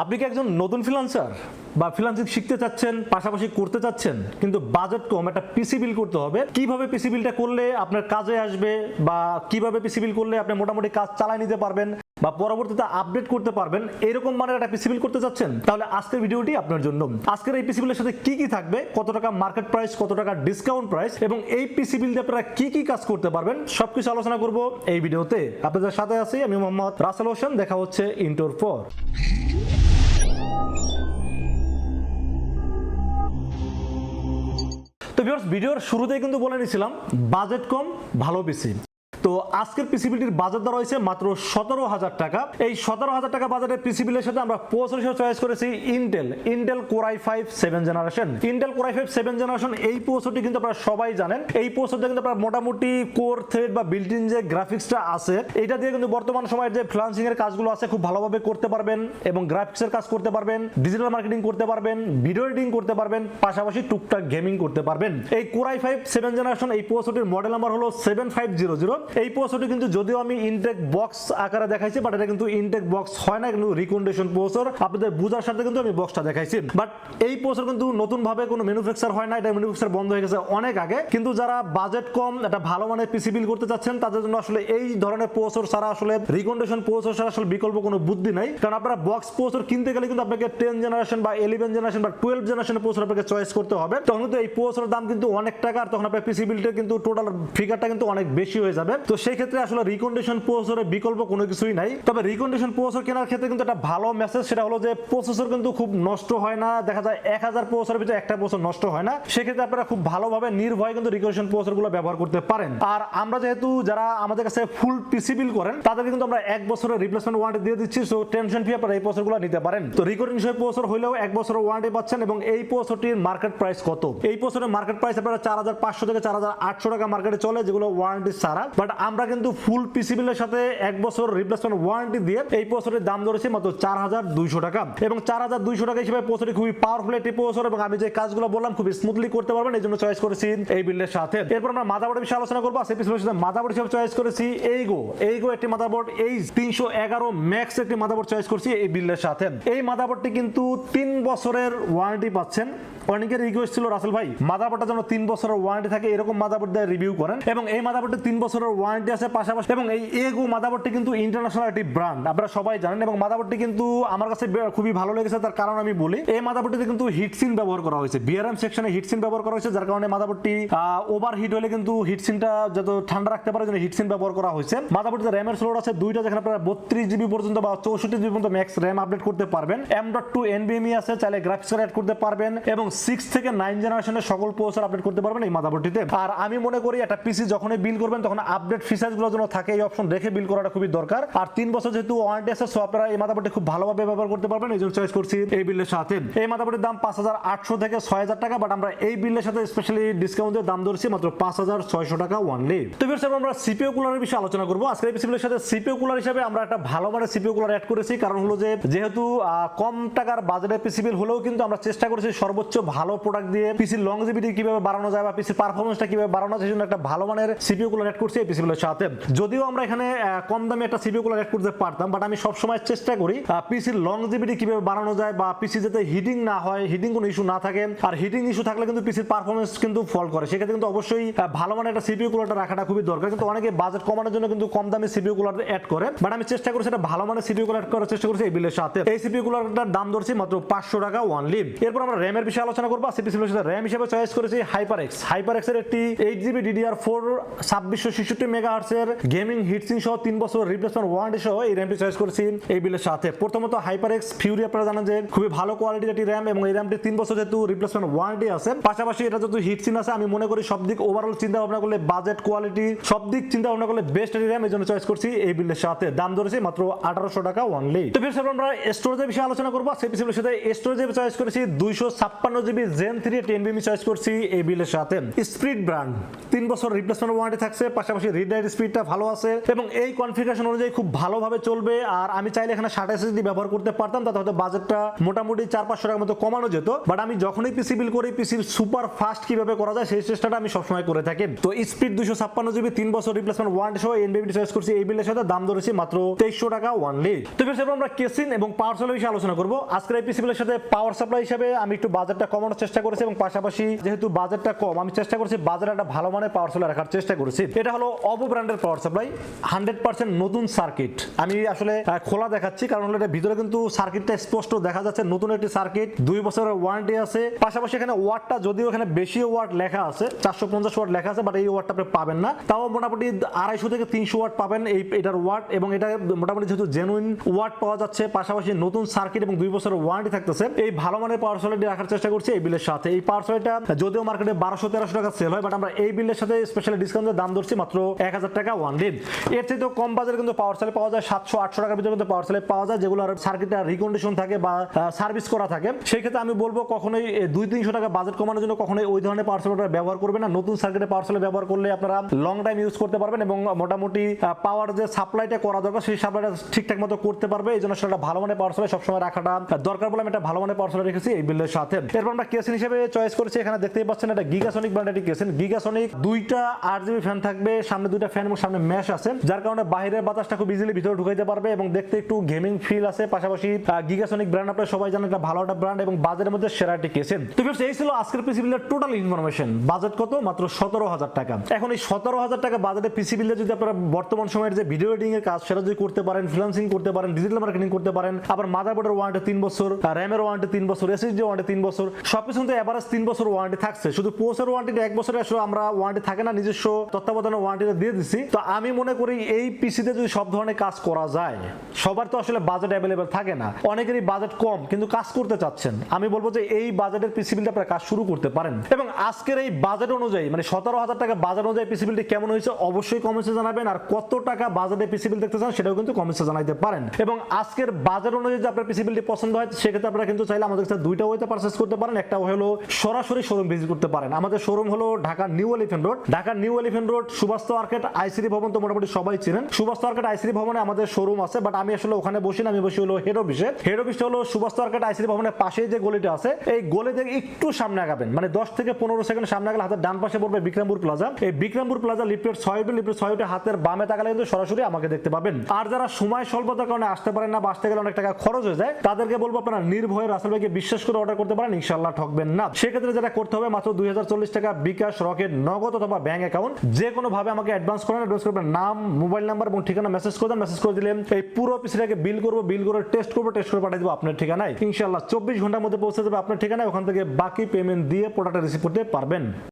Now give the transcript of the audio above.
আপনি কি একজন নতুন ফ্রিলান্সার বা ফ্রিলান্সিং শিখতে চাচ্ছেন, পাশাপাশি করতে চাচ্ছেন, কিন্তু বাজেট কম, একটা পিসি বিল করতে হবে। কীভাবে পিসি বিলটা করলে আপনার কাজে আসবে বা কীভাবে পিসি বিল করলে আপনি মোটামুটি কাজ চালাই নিতে পারবেন? বা পরবর্তীতে আপডেট করতে পারবেন, এরকম মানের একটা পিসি বিল করতে চাচ্ছেন, তাহলে আজকের ভিডিওটি আপনার জন্য। আজকের এই পিসি সাথে কি কি থাকবে, কত টাকা মার্কেট প্রাইস কত টাকা ডিসকাউন্ট প্রাইস এবং এই পিসি বিল দিয়ে আপনারা কি কি কাজ করতে পারবেন, সবকিছু আলোচনা করব এই ভিডিওতে। আপনাদের সাথে আছি আমি মোহাম্মদ রাসেল হোসেন, দেখা হচ্ছে ইন্টোর পর তো ভিডিওর শুরুতেই কিন্তু বলে নিয়েছিলাম বাজেট কম, ভালো পিসি তো আজকের পিসিবিলিটির বাজার দর হয়েছে মাত্র সতেরো হাজার টাকা। এই সতেরো হাজার টাকা বাজারের পিসিবিলের সাথে আমরা প্রসেসর হিসেবে চয়েস করেছি Intel Intel core i five seven generation Intel core i five seven generation এই প্রসেসরটি কিন্তু আপনারা সবাই জানেন। এই প্রসেসরটা কিন্তু আপনারা মোটামুটি কোর থ্রেড বা বিল্ট ইন যে গ্রাফিক্সটা আছে, এটা দিয়ে কিন্তু বর্তমান সময়ের যে ফ্রিলান্সিং এর কাজগুলো আছে, খুব ভালোভাবে করতে পারবেন এবং গ্রাফিক্সের কাজ করতে পারবেন ডিজিটাল মার্কেটিং করতে পারবেন ভিডিও এডিটিং করতে পারবেন, পাশাপাশি টুকটাক গেমিং করতে পারবেন। এই কোরাই ফাইভ সেভেন জেনারেশন এই প্রসেসরটির মডেল নাম্বার হলো সেভেন ফাইভ জিরো জিরো এই প্রসেসরটি কিন্তু যদিও আমি ইনটেক বক্স আকারে দেখাইছি বাট এটা কিন্তু ইনটেক বক্স হয় না কিন্তু রিকন্ডিশন প্রসেসর আপনাদের বুঝার সাথে কিন্তু আমি বক্সটা দেখাইছি। বাট এই প্রসেসর কিন্তু নতুন ভাবে কোনো ম্যানুফ্যাকচার হয় না এটা ম্যানুফ্যাকচার বন্ধ হয়ে গেছে অনেক আগে। কিন্তু যারা বাজেট কম, একটা ভালো মানের পিসি বিল করতে চাচ্ছেন, তাদের জন্য আসলে এই ধরনের প্রসেসর ছাড়া আসলে রিকন্ডিশন প্রসেসর ছাড়া আসলে বিকল্প কোনো বুদ্ধি নাই। কারণ আপনারা বক্স প্রসেসর কিনতে গেলে কিন্তু আপনাকে টেন জেনারেশন বা ইলেভেন জেনারেশন বা টুয়েলভ জেনারেশন প্রসেসর আপনাকে চয়েস করতে হবে। তখন কিন্তু এই প্রসেসরের দাম কিন্তু অনেক টাকা, আর তখন আপনার পিসি বিলটা কিন্তু টোটাল ফিগারটা কিন্তু অনেক বেশি হয়ে যাবে। তো সেই ক্ষেত্রে আসলে রিকন্ডিশন প্রসেসরের বিকল্প কোনো কিছুই নাই। তবে রিকন্ডিশন প্রসেসর কেনার ক্ষেত্রে কিন্তু একটা ভালো মেসেজ সেটা হলো যে প্রসেসর কিন্তু খুব নষ্ট হয় না। দেখা যায় এক হাজার প্রসেসরের ভিতরে একটা প্রসেসর নষ্ট হয় না। সেক্ষেত্রে আপনারা খুব ভালোভাবে নির্ভয় কিন্তু রিকন্ডিশন প্রসেসরগুলো ব্যবহার করতে পারেন। আর আমরা যেহেতু যারা আমাদের কাছে ফুল পিসি বিল করেন, তাদেরকে কিন্তু আমরা এক বছরের রিপ্লেসমেন্ট ওয়ারেন্টি দিয়ে দিচ্ছি। সো টেনশন ফি আপনারা এই প্রসেসরগুলো নিতে পারেন। তো রিকন্ডিশন প্রসেসর হলেও এক বছরের ওয়ারেন্টি পাচ্ছেন এবং এই প্রসেসরটির মার্কেট প্রাইস কত? এই প্রসেসরের মার্কেট প্রাইস আপনারা চার হাজার পাঁচশো থেকে চার হাজার আটশো টাকা মার্কেটে চলে, যেগুলো ওয়ারেন্টি ছাড়া। বাট আমরা কিন্তু ফুল পিসি বিলের সাথে এক বছর রিপ্লেসমেন্ট ওয়ারেন্টি দিয়ে এই প্রসেসরের দাম ধরেছি মাত্র চার হাজার দুইশো টাকা। এবং চার হাজার দুইশো টাকা হিসেবে প্রসেসরটি খুবই পাওয়ারফুল একটি প্রসেসর এবং আমি যে কাজগুলো বললাম খুবই স্মুথলি করতে পারবেন, এই জন্য চয়েস করেছি এই বিল্ডের সাথে। এরপর আমরা মাদাবোর্ডের বিষয়ে আলোচনা করব। সেই পিছনের সাথে মাদাবোর্ড হিসেবে চয়েস করেছি এইগো এইগো একটি মাদাবোর্ড এই তিনশো এগারো ম্যাক্স একটি মাদাবোর্ড চয়েস করছি এই বিল্ডের সাথে। এই মাদাবোর্ডটি কিন্তু তিন বছরের ওয়ারেন্টি পাচ্ছেন। অনেকের রিকোয়েস্ট ছিল, রাসেল ভাই মাদাবোর্ডটা যেন তিন বছরের ওয়ারেন্টি থাকে, এরকম মাদাবোর্ড দিয়ে রিভিউ করেন। এবং এই মাদাবোর্ডে তিন বছরের ওয়ারেন্টি আছে পাশাপাশি এবং এই এগো মাদাবোর্ডটি কিন্তু ইন্টারন্যাশনাল একটি ব্র্যান্ড আপনারা সবাই জানেন এবং মাদাবোর্ডটি কিন্তু আমার কাছে খুবই ভালো লেগেছে, তার কারণ আমি বলি, এই মাদাবোর্ডটিতে কিন্তু হিটসিন ব্যবহার করা হয়েছে। বিআরএম সেকশনে হিটসিন ব্যবহার করা হয়েছে, যার কারণে মাদাবোর্ডটি ওভার হিট হলে কিন্তু হিটসিনটা যত ঠান্ডা রাখতে পারে জন্য হিটসিন ব্যবহার করা হয়েছে। মাদাবোর্ডটিতে র্যামের স্লোট আছে, দুইটা যেখানে আপনারা বত্রিশ জিবি পর্যন্ত বা চৌষট্টি জিবি পর্যন্ত ম্যাক্স র্যাম আপডেট করতে পারবেন। এম ডট টু এনবিএমই আছে, চাইলে গ্রাফিক্স কার্ড অ্যাড করতে পারবেন এবং সিক্স থেকে নাইন জেনারেশনের সকল প্রসেসর আপডেট করতে পারবেন এই মাদাবোর্ডটিতে আর আমি মনে করি, একটা পিসি যখনই বিল করবেন, তখন আপডেট ফিচার্সগুলো যেন থাকে এই অপশন রেখে বিল করাটা খুবই দরকার। আর তিন বছর যেহেতু ওয়ারেন্টি আছে সো আপনারা এই মাদাবোর্ডটি খুব ভালোভাবে ব্যবহার করতে পারবেন। এই জন্য চয়েস করছি এই বিলের সাথে। এই মাদাবোর্ডের দাম পাঁচ হাজার আটশো থেকে ছয় হাজার টাকা বাট আমরা এই বিলের সাথে স্পেশালি ডিসকাউন্টের দাম ধরছি মাত্র পাঁচ হাজার ছয়শো টাকা ওয়ানলি তো স্যার আমরা সিপিও কুলারের বিষয়ে আলোচনা করব। এই পিসিবিলের সাথে সিপিও কুলার হিসেবে আমরা একটা ভালো মানের সিপিও কুলার অ্যাড করেছি। কারণ হলো যে, যেহেতু কম টাকার বাজারে পিসিবিল হলেও কিন্তু আমরা চেষ্টা করেছি সর্বোচ্চ ভালো প্রোডাক্ট দিয়ে পিসির লংজিভিটি কীভাবে বাড়ানো যায় বা পিসির পারফরমেন্সটা কীভাবে বাড়ানো যায়, সেই জন্য একটা ভালো মানের সিপিও কুলার অ্যাড করছি এই পিসিবিলের সাথে। যদিও আমরা এখানে কম দামে একটা সিপিও কুলার অ্যাড করতে পারতাম বাট আমি সবসময় চেষ্টা করি পিসির লংজিভিটি কীভাবে বাড়ানো যায় বা পিসি যাতে হিটিং না হয় হিটিং কোনো ইস্যু না থাকে, আর হিটিং ইস্যু থাকলে কিন্তু পিসির পারফরমেন্স কিন্তু ফল করে। সেক্ষেত্রে কিন্তু অবশ্যই ভালো মানের একটা সিপিও কুলারটা রাখাটা খুবই দরকার, কিন্তু অনেকে বাজেট কমানোর জন্য কিন্তু কম দামে সিপিও কুলার অ্যাড করে বাট আমি চেষ্টা করছি এটা ভালো মানের সিপিও কুলার করার চেষ্টা করছি এই বিলের সাথে। এই সিপিও কুলারটার দাম ধরছি মাত্র পাঁচশো টাকা ওয়ানলি এরপর আমরা র্যামের বিষয়ে আলোচনা করব সিপিসির সাথে র্যাম হিসেবে চয়েস করেছি হাইপার এক্স হাইপার এক্সের একটি এইট জিবি ডিডিআর ফোর ছাব্বিশশো ছেষট্টি মেগা হার্সের গেমিং হিটসিং সহ তিন বছর রিপ্লেসমেন্ট ওয়ারেন্টি সহ এই র্যামটি চয়েস করেছি এই বিলের সাথে। প্রথমত হাইপার এক্স ফিউরি আপনারা জানেন যে খুবই ভালো কোয়ালিটির একটি র্যাম এবং এই র্যামটি তিন বছর যেহেতু রিপ্লেসমেন্ট ওয়ারেন্টি আছে। পাশাপাশি এটা যেহেতু হিটসিন আছে, আমি মনে করি সব দিক ওভারঅল চিন্তা ভাবনা করলে বাজেট কোয়ালিটি সব দিক চিন্তা ভাবনা করলে বেস্ট একটি র্যাম এই জন্য চয়েস করছি এই বিলের সাথে। দাম ধরেছি মাত্র আঠারোশো টাকা ওয়ানলি তো ফির আমরা স্টোরেজের বিষয়ে আলোচনা করব। সেই পিসির সাথে স্টোরেজে চয়েস করেছি দুইশো ছাপ্পান্ন জিবি জেন থ্রি টেন বিমি চয়েস করছি এই বিলের সাথে। স্প্রিট ব্র্যান্ড তিন বছর রিপ্লেসমেন্ট ওয়ারেন্টি থাকছে। পাশাপাশি রিড রাইট স্পিডটা ভালো আছে এবং এই কনফিগারেশন অনুযায়ী খুব ভালোভাবে চলবে। আর আমি চাইলে এখানে ষাট এসএসডি ব্যবহার করতে পারতাম, তাতে হয়তো বাজেটটা মোটামুটি চার পাঁচশো টাকার মতো কমানো যেত। বাট আমি যখনই পিসি বিল করি পিসি সুপার ফাস্ট কীভাবে করা যায়, সেই চেষ্টাটা আমি সবসময় করে থাকি। তো স্পিড দুশো ছাপ্পান্ন জিবি তিন বছর রিপ্লেসমেন্ট ওয়ান সহ এনবিবি চয়েস করছি। এই বিলের সাথে দাম ধরেছি মাত্র তেইশশো টাকা ওয়ানলি তো ফির আমরা কেসিন এবং পাওয়ার সাপ্লাই বিষয়ে আলোচনা করব। আজকের এই পিসি বিলের সাথে পাওয়ার সাপ্লাই হিসাবে আমি একটু বাজেটটা কমানোর চেষ্টা করেছি এবং পাশাপাশি যেহেতু বাজেটটা কম, আমি চেষ্টা করছি বাজারে একটা ভালো মানের পাওয়ার সাপ্লাই রাখার চেষ্টা করেছি। এটা হলো অবো ব্র্যান্ডের পাওয়ার সাপ্লাই হান্ড্রেড পার্সেন্ট নতুন সার্কিট আমি আসলে খোলা দেখাচ্ছি, কারণ হলো এটা ভিতরে কিন্তু সার্কিটটা স্পষ্ট দেখা যাচ্ছে, নতুন একটি সার্কিট দুই বছরের ওয়ারেন্টি আছে। পাশাপাশি এখানে ওয়াটটা যদিও এখানে বেশি ওয়াট লেখা আছে, চারশো পঞ্চাশ ওয়াট লেখা আছে বাট এই ওয়াটটা আপনি পাবেন না। তাও মোটামুটি আড়াইশো থেকে তিনশো ওয়াট পাবেন এই, এটার ওয়াট এবং এটা মোটামুটি যেহেতু জেনুইন ওয়াট পাওয়া যাচ্ছে, পাশাপাশি নতুন সার্কিট এবং দুই বছরের ওয়ারেন্টি থাকতেছে। এই ভালো মানের পাওয়ার সলিড রাখার চেষ্টা করছি এই বিলের সাথে। এই পাওয়ার সলিডটা যদিও মার্কেটে বারোশো তেরোশো টাকা সেল হয় বাট আমরা এই বিলের সাথে স্পেশালি ডিসকাউন্টের দাম ধরছি মাত্র এক হাজার টাকা ওয়ান দিন এর চাইতেও কম বাজারে কিন্তু পাওয়ার সেলে পাওয়া যায়, সাতশো, আটশো টাকার ভিতরে কিন্তু পাওয়ার সেলে পাওয়া যায়, যেগুলো সার্কিটটা রিকন্ডিশন থাকে বা সার্ভিস করা থাকে। সেই আমি বলব কখনোই দুই তিনশো টাকা বাজেট কমানোর জন্য কখনোই ওই ধরনের পাওয়ার সেলার ব্যবহার করবে না। নতুন সার্কিটে পাওয়ার সেলার ব্যবহার করলে আপনারা লং টাইম ইউজ করতে পারবেন এবং মোটামুটি পাওয়ার যে সাপ্লাইটা করা দরকার, সেই সাপ্লাইটা ঠিকঠাক মতো করতে পারবে। এই জন্য সেটা ভালো মানের পাওয়ার সেলাই সবসময় রাখাটা দরকার বলে আমি একটা ভালো মানের পাওয়ার সেলাই রেখেছি এই বিলের সাথে। এরপর আমরা কেসিন হিসেবে চয়েস করেছি। এখানে দেখতেই পাচ্ছেন, এটা গিগাসনিক ব্র্যান্ডের একটি কেসিন। গিগাসনিক দুইটা আট জিবি ফ্যান থাকবে, সামনে দুইটা ফ্যান এবং সামনে ম্যাশ আছে যার কারণে বাইরের বাতাসটা খুব ইজিলি ভিতরে ঢুকাইতে পারবে এবং দেখতে একটু গেমিং ফিল আছে। পাশাপাশি গিগাসনিক ব্র্যান্ড আপনারা সবাই জানেন এটা ভালো একটা ব্র্যান্ড এবং বাজারের মধ্যে সেরা একটি কেসিন তো viewers, এই ছিল আজকের পিসি বিলের টোটাল ইনফরমেশন বাজেট কত? মাত্র সতেরো হাজার টাকা। এখন এই সতেরো হাজার টাকা বাজেটে পিসি বিলে যদি আপনারা বর্তমান সময়ের যে ভিডিও এডিটিং এর কাজ সেটা যদি করতে পারেন ফ্রিল্যান্সিং করতে পারেন ডিজিটাল মার্কেটিং করতে পারেন আবার মাদারবোর্ডের ওয়ারেন্টি তিন বছর র্যামের ওয়ারেন্টি তিন বছর এসএসডি ওয়ারেন্টি তিন বছর সবকিছু কিন্তু এভারেজ তিন বছর ওয়ারেন্টি থাকছে। শুধু পোসের ওয়ারেন্টি এক বছরে আসলে আমরা ওয়ারেন্টি থাকে না নিজস্ব তত্ত্বাবধানের ওয়ারেন্টিটা দিয়ে দিচ্ছি তো আমি মনে করি এই পিসিতে যদি সব ধরনের কাজ করা যায়, সবার তো আসলে বাজেট অ্যাভেলেবেল থাকে না। অনেকেরই বাজেট কম, কিন্তু কাজ করতে চাচ্ছেন। আমি বলব যে এই বাজেটের পিসি বিলটা আপনারা কাজ শুরু করতে পারেন। এবং আজকের এই বাজেট অনুযায়ী মানে সতেরো হাজার টাকা বাজেট অনুযায়ী পিসি বিলটি কেমন হয়েছে, অবশ্যই কমেন্টসে জানাবেন। আর কত টাকা বাজেটে পিসি বিল দেখতে চান, সেটাও কিন্তু কমেন্টসে জানাইতে পারেন। এবং আজকের বাজেট অনুযায়ী যদি আপনার পিসি বিলটি পছন্দ হয়, সেক্ষেত্রে আপনারা কিন্তু চাইলে আমাদের কাছে দুইটা ওয়েতে পারচেস করতে পারেন। একটা হলো সরাসরি শোরুম ভিজিট করতে পারেন। আমাদের শোরুম হলো Dhaka new elephant road Dhaka new elephant road Subastu market, ICD ভবন তো মোটামুটি সবাই চিনেন। সুবাস্ত মার্কেট, আইসিডি ভবনে আমাদের শোরুম আছে বাট আমি আসলে ওখানে বসি না, আমি বসি হলো হেড অফিসে হেড অফিসটা হলো সুবাস্ত মার্কেট, আইসিডি ভবনের পাশেই যে গলিটা আছে, এই গলি থেকে একটু সামনে আগাবেন মানে দশ থেকে পনেরো সেকেন্ড সামনে আগালে হাতের ডান পাশে পড়বে বিক্রমপুর প্লাজা এই বিক্রমপুর প্লাজা লিফটের ছয়টি লিফটের ছয়টি হাতের বামে তাকালে কিন্তু সরাসরি আমাকে দেখতে পাবেন। আর যারা সময় স্বল্পতার কারণে আসতে পারেন না বা আসতে গেলে অনেক টাকা খরচ হয়ে যায়, তাদেরকে বলব আপনারা নির্ভয়ে রাসেল ভাইকে বিশ্বাস করে অর্ডার করতে পারেন ইনশাল্লাহ ঠকবেন না। সেক্ষেত্রে যেটা করতে হবে, মাত্র দুই টাকা বিকাশ, রকেট, নগদ অথবা ব্যাংক অ্যাকাউন্ট যে কোনো ভাবে আমাকে অ্যাডভান্স করেন অ্যাডভান্স করবেন নাম মোবাইল নাম্বার এবং ঠিকানা মেসেজ করে দেন মেসেজ করে দিলে এই পুরো পিসিটাকে বিল করব বিল করে টেস্ট করব টেস্ট করে পাঠিয়ে দেবো আপনার ঠিকানায়। ইনশাল্লাহ চব্বিশ ঘণ্টার মধ্যে পৌঁছে দেবে আপনার ঠিকানায়, ওখান থেকে বাকি পেমেন্ট দিয়ে প্রোডাক্টটা রিসিভ করতে পারবেন।